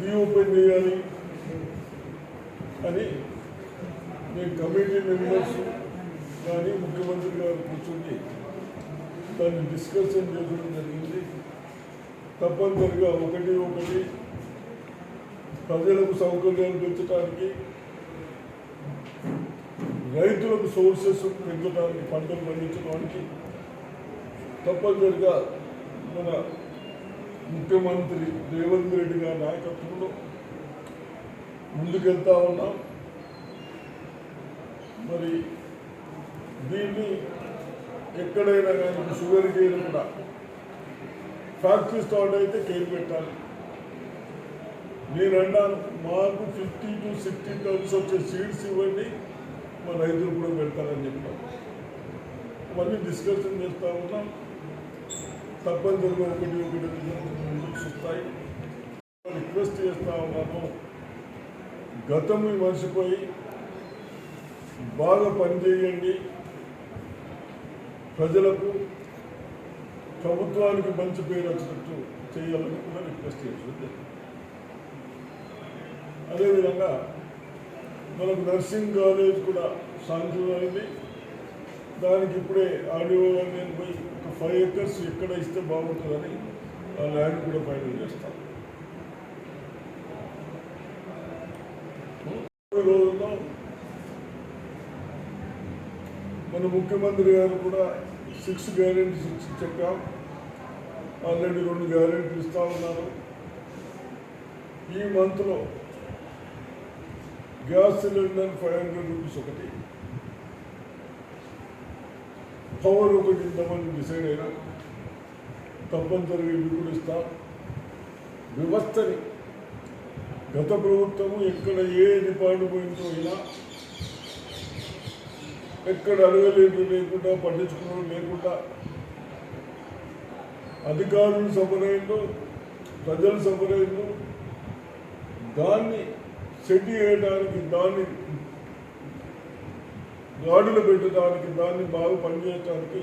Reopen చేయాలి అని నేను కమిటీ మెంబర్స్ కానీ ముఖ్యమంత్రి గారు కూర్చుని దాన్ని డిస్కషన్ చేయడం జరిగింది. తప్పనిసరిగా ఒకటి ఒకటి ప్రజలకు సౌకర్యాలు పెంచడానికి రైతులకు సోర్సెస్ పెంచడానికి పంటలు పండించడానికి తప్పనిసరిగా మన ముఖ్యమంత్రి రేవంత్ రెడ్డి గారి నాయకత్వంలో ముందుకెళ్తా ఉన్నాం. మరి దీన్ని ఎక్కడైనా కానీ షుగర్ కేర్ కూడా ఫ్యాక్టరీ స్టార్ట్ అయితే కేర్ పెట్టాలి. నేనన్నాను మాకు ఫిఫ్టీ టు సిక్స్టీ టన్స్ వచ్చే సీడ్స్ ఇవ్వండి మా రైతులు కూడా పెడతారని చెప్పాను మళ్ళీ డిస్కషన్ చేస్తూ ఉన్నాం. తప్పనిసరిగా ఒకటి ఒకటి ముందుకు రిక్వెస్ట్ చేస్తా ఉన్నాను గతం మర్చిపోయి బాగా పనిచేయండి ప్రజలకు ప్రభుత్వానికి మంచి పేరు వచ్చినట్టు చేయాలని కూడా రిక్వెస్ట్ చేస్తుంది అదేవిధంగా మనకు నర్సింగ్ కాలేజ్ కూడా శాంక్షన్ అయింది దానికి ఇప్పుడే ఆడియో నేను పోయి ఒక ఫైవ్ ఎకర్స్ ఎక్కడ ఇస్తే బాగుంటుందని ఆ ల్యాండ్ కూడా ఫైనల్ చేస్తాం. రోజుల్లో మన ముఖ్యమంత్రి గారు కూడా సిక్స్ గ్యారెంటీస్ ఇచ్చి చెప్పాం. ఆల్రెడీ రెండు గ్యారెంటీలు ఇస్తూ ఉన్నారు. ఈ మంత్లో gas cylinder five hundred rupees ఒకటి పవర్ ఒకటి ఇద్దామని డిసైడ్ అయినా తప్పనిసరిగా ఇవి కూడా వ్యవస్థని గత ప్రభుత్వము ఎక్కడ ఏ డిపార్ట్మెంట్ అయినా ఎక్కడ అడగలేదు లేకుండా పట్టించుకోవడం లేకుండా అధికారులు సఫరైందో ప్రజలు సఫరైందో దాన్ని సెట్ చేయడానికి దాన్ని గాడులు పెట్టడానికి దాన్ని బాగా పనిచేయడానికి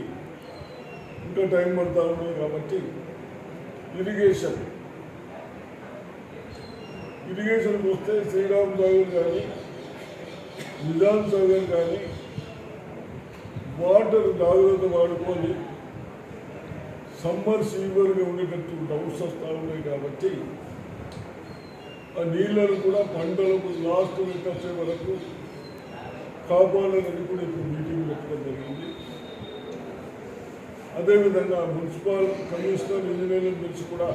ఇంకా టైం పడతా ఉంది కాబట్టి ఇరిగేషన్. ఇరిగేషన్కి వస్తే శ్రీరామ్ సాగర్ కానీ నిజాం సాగర్ కానీ వాటర్ జాగ్రత్త వాడుకొని సమ్మర్ సీవర్గా ఉండేటట్టు డౌట్స్ వస్తూ ఉన్నాయి కాబట్టి ఆ నీళ్ళను కూడా పంటలకు లాస్ట్ వచ్చే వరకు కాపాడాలని కూడా ఇప్పుడు మీటింగ్ పెట్టడం జరిగింది. అదేవిధంగా మున్సిపల్ కమిషనర్ ఇంజనీరింగ్ నుంచి కూడా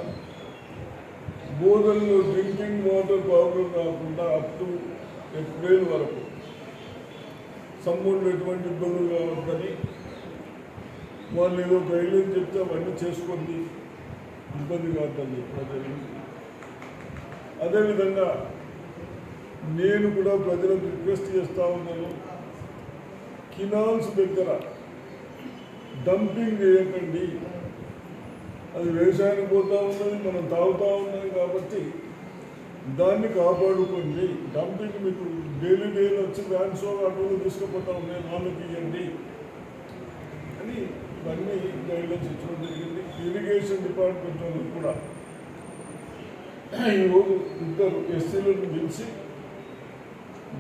బోధనలో డ్రింకింగ్ వాటర్ ప్రాబ్లం కాకుండా అప్ టు ఏప్రిల్ వరకు సంబంధం ఎటువంటి ఇబ్బందులు కావద్దని వాళ్ళు ఏదో గైడ్లైన్ చెప్తే అవన్నీ చేసుకోండి ఇబ్బంది కాదని చెప్పడం జరిగింది. అదేవిధంగా నేను కూడా ప్రజలకు రిక్వెస్ట్ చేస్తూ ఉన్నాను. కినాల్స్ దగ్గర డంపింగ్ చేయకండి అది వ్యవసాయానికి పోతూ ఉన్నది మనం తాగుతూ ఉన్నది కాబట్టి దాన్ని కాపాడుకోండి. డంపింగ్ మీకు డైలీ డైలీ వచ్చి వ్యాన్స్ అటువంటి తీసుకుపోతా ఉన్నాయి నాలుగు ఇవ్వండి అని ఇవన్నీ గైడ్లైన్స్ ఇచ్చడం జరిగింది. ఇరిగేషన్ డిపార్ట్మెంట్ వాళ్ళకి కూడా ఈరోజు ఇద్దరు ఎస్సీలను పిలిచి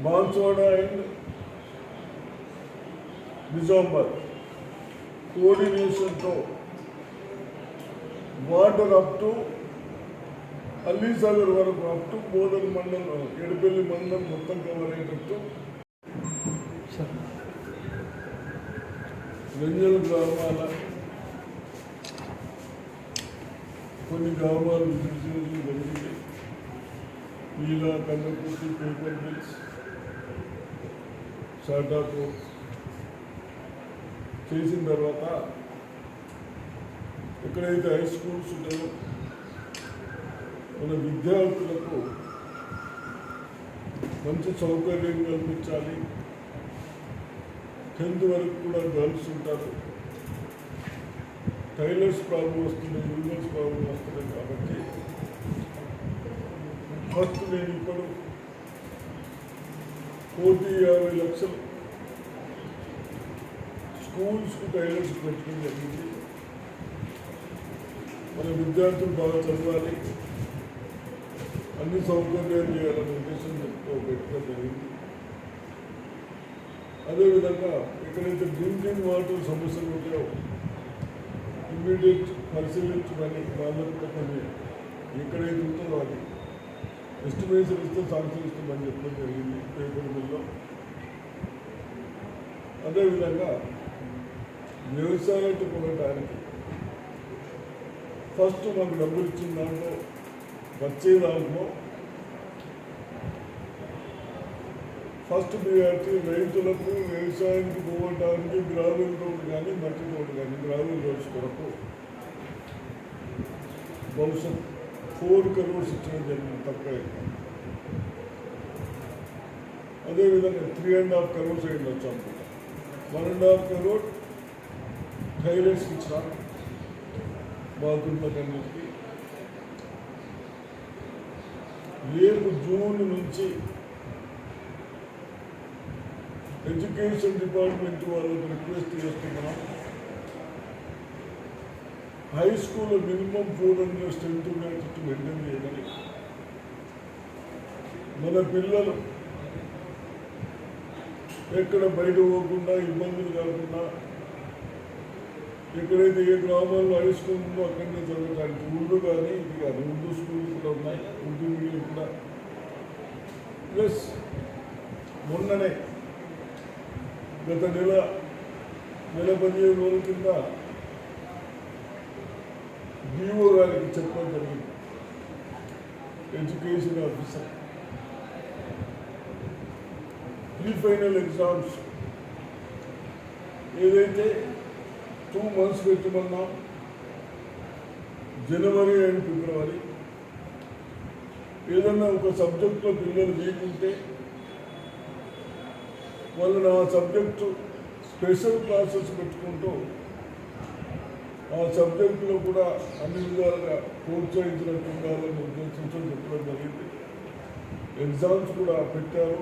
బాన్స్వాడ అండ్ నిజామాబాద్. కోఆర్డినేషన్తో వాటర్ అప్ టు అల్లీసాగర్ వరకు అప్ టు బోధన్ మండలం ఎడపల్లి మండలం మొత్తం కవర్ అయ్యేటట్టు వెంజల్ గ్రామాల కొన్ని గ్రామాలు విజిట్ చేయడం జరిగింది వీళ్ళ కన్నపూర్తి పేపర్ మిల్స్ స్టార్టప్ చేసిన తర్వాత ఎక్కడైతే హై స్కూల్స్ ఉంటాయో మన విద్యార్థులకు మంచి సౌకర్యం కల్పించాలి. టెన్త్ వరకు కూడా గర్ల్స్ ఉంటారు. టైలర్స్ ప్రాబ్లం వస్తుంది యూనివర్స్ ప్రాబ్లం వస్తున్నాయి కాబట్టి ఫస్ట్ నేను ఇప్పుడు కోటి యాభై లక్షలు. స్కూల్స్కు టైలర్స్ పెట్టడం జరిగింది. మన విద్యార్థులు బాగా చదవాలి. అన్ని సౌకర్యాలు చేయాలనే ఉద్దేశంతో పెట్టడం జరిగింది. అదేవిధంగా ఎక్కడైతే డ్రింకింగ్ వాటర్ సమస్యలు ఉంటాయో ఇమ్మీడియట్ పరిశీలించమని వాళ్ళకు కూడా కొన్ని ఎక్కడైతే ఉంటుందో అది. ఎస్టిమేషన్ ఇస్తే శాంక్షన్ చేస్తామని చెప్పడం జరిగింది పేపర్ అదేవిధంగా వ్యవసాయానికి కొనడానికి ఫస్ట్ మాకు డబ్బులు ఇచ్చిన దాంట్లో వచ్చే దాంట్లో ఫస్ట్ ప్రియారిటీ రైతులకు వ్యవసాయానికి పోవడానికి గ్రామీణ రోడ్డు కానీ మట్టి రోడ్డు కానీ గ్రామీణ రోడ్స్ కొరకు భవిష్యత్ ఫోర్ కరోడ్స్ ఇచ్చడం జరిగింది తక్కువ అదేవిధంగా త్రీ అండ్ హాఫ్ కరోడ్స్ అయింది వచ్చాం వన్ అండ్ హాఫ్ కరోడ్ థైలెండ్స్కి ఇచ్చిన బాత్రూమ్లకన్నిటికీ రేపు జూన్ నుంచి ఎడ్యుకేషన్ డిపార్ట్మెంట్ వాళ్ళకి రిక్వెస్ట్ చేస్తున్నాం high school minimum four hundred strength ఉండేటట్టు మెయింటైన్ చేయమని మన పిల్లలు ఎక్కడ బయట పోకుండా ఇబ్బందులు కాకుండా ఎక్కడైతే ఏ గ్రామాల్లో హై స్కూల్ ఉందో అక్కడనే చదవడానికి ఉర్దూ కానీ ఇది కాదు ఉర్దూ స్కూల్ కూడా ఉన్నాయి ఉర్దూ మీడియం కూడా. ప్లస్ మొన్ననే గత నెల నెల పదిహేను రోజుల కింద డిఓ చెప్పడం జరిగింది. Education officer. Pre final exams. ఏదైతే టూ మంత్స్ పెట్టమన్నాం జనవరి అండ్ ఫిబ్రవరి ఏదన్నా ఒక సబ్జెక్ట్లో పిల్లలు చేయకుంటే ఉంటే వాళ్ళని ఆ సబ్జెక్టు స్పెషల్ క్లాసెస్ పెట్టుకుంటూ ఆ సబ్జెక్టులో కూడా అన్ని విధాలుగా ప్రోత్సహించినట్టు ఉండాలని ఉద్దేశించడం చెప్పడం జరిగింది. ఎగ్జామ్స్ కూడా పెట్టారు.